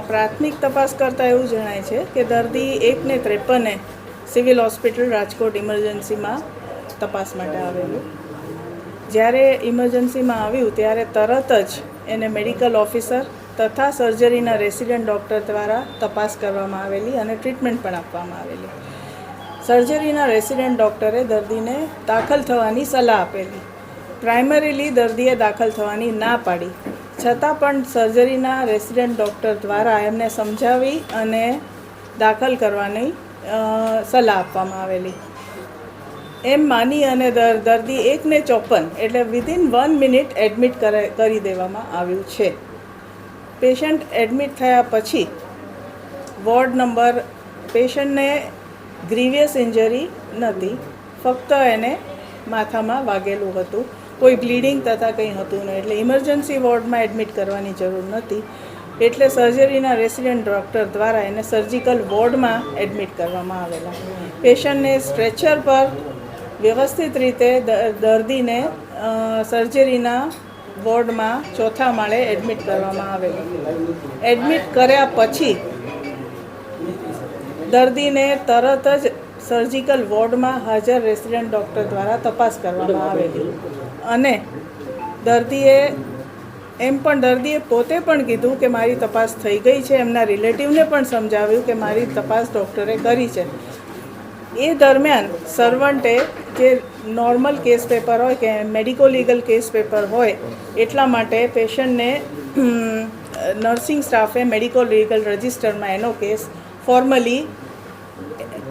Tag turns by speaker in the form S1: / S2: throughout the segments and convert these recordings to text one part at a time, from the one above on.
S1: પ્રાથમિક તપાસ કરતાં એવું જણાય છે કે દર્દી એકને ત્રેપને સિવિલ હોસ્પિટલ રાજકોટ ઇમરજન્સીમાં તપાસ માટે આવેલું. જ્યારે ઇમરજન્સીમાં આવ્યું ત્યારે તરત જ એને મેડિકલ ઓફિસર તથા સર્જરીના રેસિડેન્ટ ડૉક્ટર દ્વારા તપાસ કરવામાં આવેલી અને ટ્રીટમેન્ટ પણ આપવામાં આવેલી. સર્જરીના રેસિડેન્ટ ડૉક્ટરે દર્દીને દાખલ થવાની સલાહ આપેલી. પ્રાઇમરીલી દર્દીએ દાખલ થવાની ના પાડી. છતાં પણ સર્જરીના રેસિડેન્ટ ડૉક્ટર દ્વારા એમને સમજાવી અને દાખલ કરવાની સલાહ આપવામાં આવેલી. એમ માની અને દર- દર્દી એકને ચોપન એટલે વિધિન વન મિનિટ એડમિટ કરે દેવામાં આવ્યું છે. પેશન્ટ એડમિટ થયા પછી વોર્ડ નંબર પેશન્ટને ગ્રીવિયસ ઇન્જરી નથી, ફક્ત એને માથામાં વાગેલું હતું. કોઈ બ્લીડિંગ તથા કંઈ હતું નહીં. એટલે ઇમરજન્સી વોર્ડમાં એડમિટ કરવાની જરૂર નથી એટલે સર્જરીના રેસિડેન્ટ ડૉક્ટર દ્વારા એને સર્જિકલ વોર્ડમાં એડમિટ કરવામાં આવેલા. પેશન્ટને સ્ટ્રેચર પર વ્યવસ્થિત રીતે દર્દીને સર્જરીના વોર્ડમાં ચોથા માળે એડમિટ કરવામાં આવેલું. એડમિટ કર્યા પછી દર્દીને તરત જ સર્જિકલ વોર્ડમાં હાજર રેસિડેન્ટ ડૉક્ટર દ્વારા તપાસ કરવામાં આવેલી. અને દર્દીએ એમ પણ દર્દીએ પોતે પણ કીધું કે મારી તપાસ થઈ ગઈ છે. એમના રિલેટિવને પણ સમજાવ્યું કે મારી તપાસ ડૉક્ટરે કરી છે. એ દરમિયાન સર્વન્ટે જે નોર્મલ કેસ પેપર હોય કે મેડિકો લીગલ કેસ પેપર હોય એટલા માટે પેશન્ટને નર્સિંગ સ્ટાફે મેડિકો લીગલ રજિસ્ટરમાં એનો કેસ ફોર્મલી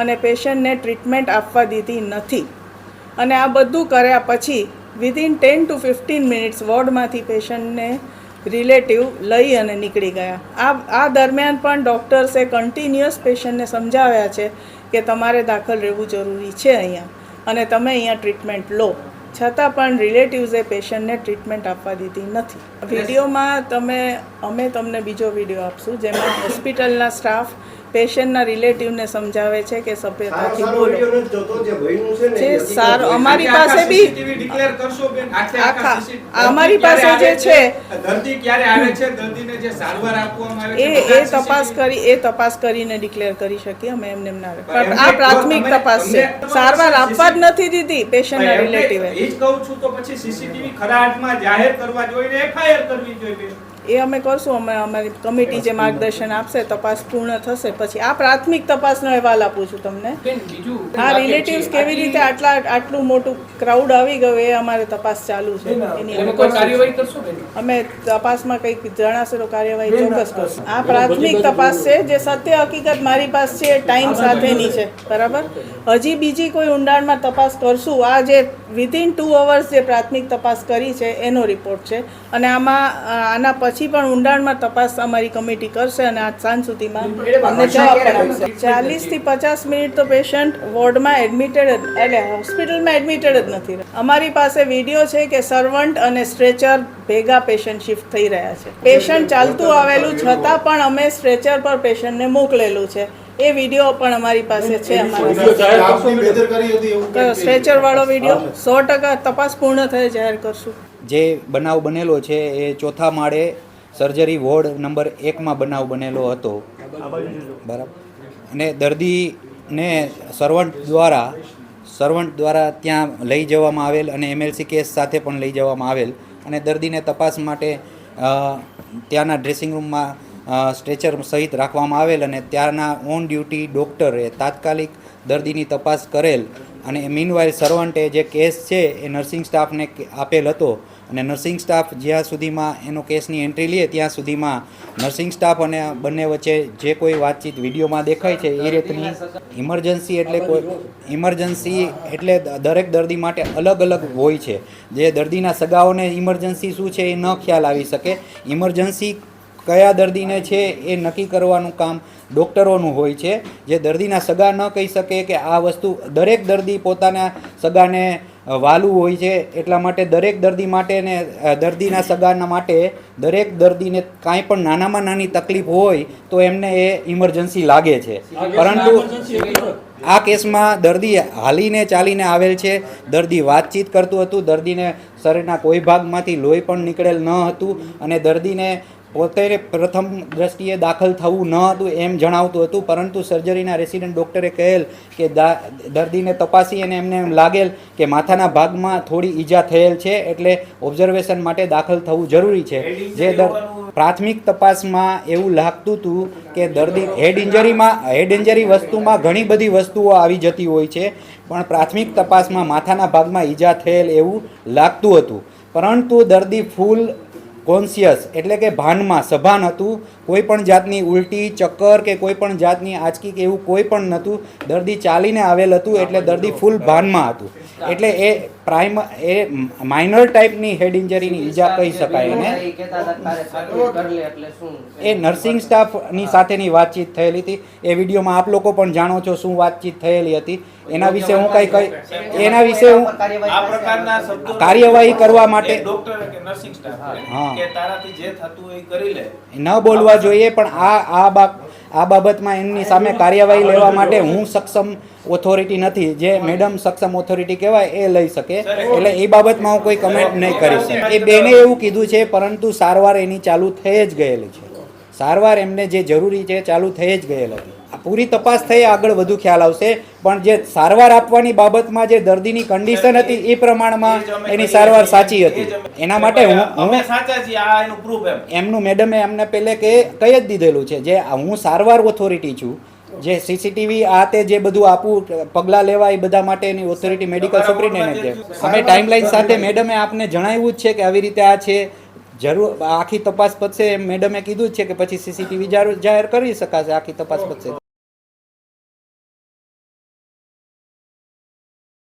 S1: અને પેશન્ટને ટ્રીટમેન્ટ આપવા દીધી નથી. અને આ બધું કર્યા પછી within ten to fifteen minutes વોર્ડમાંથી પેશન્ટને રિલેટિવ લઈ અને નીકળી ગયા. આ આ દરમિયાન પણ ડૉક્ટર્સે કન્ટિન્યુઅસ પેશન્ટને સમજાવ્યા છે કે તમારે દાખલ રહેવું જરૂરી છે અહીંયા અને તમે અહીંયા ટ્રીટમેન્ટ લો. છતાં પણ રિલેટિવ્સે પેશન્ટને ટ્રીટમેન્ટ આપવા દીધી નથી. વિડીયોમાં તમે અમે તમને બીજો વીડિયો આપશું જેમાં હોસ્પિટલના સ્ટાફ પેશન્ટના રિલેટિવને સમજાવે છે કે સભ્યતાથી બોલો. જે સારું અમારી પાસે બી આખા- અમારી પાસે જે
S2: છે દર્દીને જે સારવાર આપવામાં આવે
S1: એ એ તપાસ કરી એ તપાસ કરીને ડિક્લેર કરી શકીએ અમે એમને એમ ના
S2: પણ
S1: આ પ્રાથમિક તપાસ છે. સારવાર આપવા જ નથી દીધી પેશન્ટના રિલેટિવે.
S2: એ જ કહું છું તો પછી સીસીટીવી ખરા અર્થમાં જાહેર કરવા જોઈએ એફઆઈઆર કરવી જોઈએ બેન.
S1: એ અમે કરશું અમે અમારી કમિટી જે માર્ગદર્શન આપશે તપાસ પૂર્ણ થશે. પછી આ પ્રાથમિક તપાસનો અહેવાલ આપું છું તમને. હા રિલેટિવ્સ કેવી રીતે આટલા આટલું મોટું ક્રાઉડ આવી ગયું એ અમારે તપાસ ચાલુ છે. એની અમે
S3: એમાં કોઈ
S1: કરશું.
S3: કાર્યવાહી કરશો બેન?
S1: અમે તપાસમાં કંઈક જણાશે તો કાર્યવાહી ચોક્કસ કરશું. આ પ્રાથમિક તપાસ છે જે સત્ય હકીકત મારી પાસે છે ટાઈમ સાથેની છે. બરાબર? હજી બીજી કોઈ ઊંડાણમાં તપાસ કરશું. આ જે વિધિન ટુ અવર્સ જે પ્રાથમિક તપાસ કરી છે એનો રિપોર્ટ છે. અને આમાં આના પછી પણ ઊંડાણમાં તપાસ અમારી કમિટી કરશે અને આજ સાંજ સુધીમાં અમને જવાબ આપશે. ચાલીસથી પચાસ મિનિટ તો પેશન્ટ વોર્ડમાં એડમિટેડ એટલે હોસ્પિટલમાં એડમિટેડ જ નથી. અમારી પાસે વીડિયો છે કે સર્વન્ટ અને સ્ટ્રેચર ભેગા પેશન્ટ શિફ્ટ થઈ રહ્યા છે. પેશન્ટ ચાલતું આવેલું છતાં પણ અમે સ્ટ્રેચર પર પેશન્ટને મોકલેલું છે. એ વીડિયો પણ અમારી પાસે છે અમારા સ્ટ્રેચર વાળો વીડિયો સો ટકા તપાસ પૂર્ણ થઈ જાહેર કરશું.
S4: જે બનાવ બનેલો છે એ ચોથા માળે સર્જરી વોર્ડ નંબર એકમાં બનાવ બનેલો હતો. બરાબર. અને દર્દીને સર્વન્ટ દ્વારા સર્વન્ટ દ્વારા ત્યાં લઈ જવામાં આવેલ અને એમએલસી કેસ સાથે પણ લઈ જવામાં આવેલ. અને દર્દીને તપાસ માટે ત્યાંના ડ્રેસિંગ રૂમમાં સ્ટ્રેચર સહિત રાખવામાં આવેલ અને ત્યાંના ઓન ડ્યુટી ડૉક્ટરે તાત્કાલિક દર્દીની તપાસ કરેલ અને મીનવાઇલ સર્વન્ટે જે કેસ છે એ નર્સિંગ સ્ટાફને આપેલ હતો અને નર્સિંગ સ્ટાફ જ્યાં સુધીમાં એનો કેસની એન્ટ્રી લે ત્યાં સુધીમાં નર્સિંગ સ્ટાફ અને બંને વચ્ચે જે કોઈ વાતચીત વિડીયોમાં દેખાય છે એ રીતની ઇમરજન્સી એટલે કોઈ ઇમરજન્સી એટલે દરેક દર્દી માટે અલગ અલગ હોય છે. જે દર્દીના સગાઓને ઇમરજન્સી શું છે એ ન ખ્યાલ આવી શકે. ઇમરજન્સી કયા દર્દીને છે એ નક્કી કરવાનું કામ ડૉક્ટરોનું હોય છે. જે દર્દીના સગા ન કહી શકે કે આ વસ્તુ દરેક દર્દી પોતાના સગાને વાલું હોય છે એટલા માટે દરેક દર્દી માટે ને દર્દીના સગાના માટે દરેક દર્દીને કાંઈ પણ નાનામાં નાની તકલીફ હોય તો એમને એ ઇમરજન્સી લાગે છે. પરંતુ આ કેસમાં દર્દી હાલીને ચાલીને આવેલ છે. દર્દી વાતચીત કરતું હતું દર્દીને શરીરના કોઈ ભાગમાંથી લોહી પણ નીકળેલ ન હતું અને દર્દીને પોતે પ્રથમ દ્રષ્ટિએ દાખલ થવું ન હતું એમ જણાવતું હતું પરંતુ સર્જરીના રેસિડન્ટ ડૉક્ટરે કહેલ કે દર્દીને તપાસી અને એમને એમ લાગેલ કે માથાના ભાગમાં થોડી ઈજા થયેલ છે એટલે ઓબ્ઝર્વેશન માટે દાખલ થવું જરૂરી છે. જે પ્રાથમિક તપાસમાં એવું લાગતું હતું કે દર્દી હેડ ઇન્જરીમાં હેડ ઇન્જરી વસ્તુમાં ઘણી બધી વસ્તુઓ આવી જતી હોય છે પણ પ્રાથમિક તપાસમાં માથાના ભાગમાં ઈજા થયેલ એવું લાગતું હતું. પરંતુ દર્દી ફૂલ કોન્શિયસ એટલે કે ભાનમાં સભાન હતું કોઈ પણ જાતની ઉલટી ચક્કર કે કોઈ પણ જાતની આંચકી કે એવું કોઈ પણ નહોતું દર્દી ચાલીને આવેલ હતું એટલે દર્દી ફૂલ ભાનમાં હતું એટલે એ પ્રાઇમ એ માઇનર ટાઈપની હેડ ઇન્જરીની ઈજા કહી શકાય એને
S3: એ
S4: નર્સિંગ સ્ટાફની સાથેની વાતચીત થયેલી હતી એ વિડીયોમાં આપ લોકો પણ જાણો છો શું વાતચીત થયેલી હતી એના વિશે હું કઈ કઈ એના વિશે હું
S3: કાર્યવાહી
S2: આ
S3: કરશે.
S2: પ્રકારના શબ્દો
S4: કાર્યવાહી કરવા માટે-
S2: એક ડોક્ટર કે નર્સિંગ સ્ટાફ
S4: હા.
S2: કે તારાથી જે થતું હોય કરી લે.
S4: ન બોલવા જોઈએ પણ આ આ આ બાબતમાં એમની સામે કાર્યવાહી લેવા માટે હું સક્ષમ ઓથોરિટી નથી. જે મેડમ સક્ષમ ઓથોરિટી કહેવાય એ લઈ શકે. એટલે એ બાબતમાં હું કોઈ કમેન્ટ નહીં કરી શકું. એ બેને એવું કીધું છે પરંતુ સારવાર એની ચાલુ થઈ જ ગયેલી છે. સારવાર એમને જે જરૂરી છે ચાલુ થઈ જ ગયેલ હતી. પૂરી તપાસ થઈ આગળ વધુ ખ્યાલ આવશે. પણ જે સારવાર આપવાની બાબતમાં જે દર્દીની કન્ડિશન હતી એ પ્રમાણમાં એની સારવાર સાચી હતી. એના માટે હું
S2: એનું
S4: એમનું મેડમે એમને પહેલે કે કહી જ દીધેલું છે જે હું સારવાર ઓથોરિટી છું. જે સીસીટીવી આ તે જે બધું આપવું પગલાં લેવા એ બધા માટેની ઓથોરિટી મેડિકલ સુપ્રિન્ટેન્ડન્ટ છે. અમે ટાઈમલાઈન સાથે મેડમે આપને જણાવ્યું જ છે કે આવી રીતે આ છે. જરૂર આખી તપાસ પતશે એમ મેડમે કીધું જ છે કે પછી સીસીટીવી જાહેર કરી શકાશે આખી તપાસ પતશે.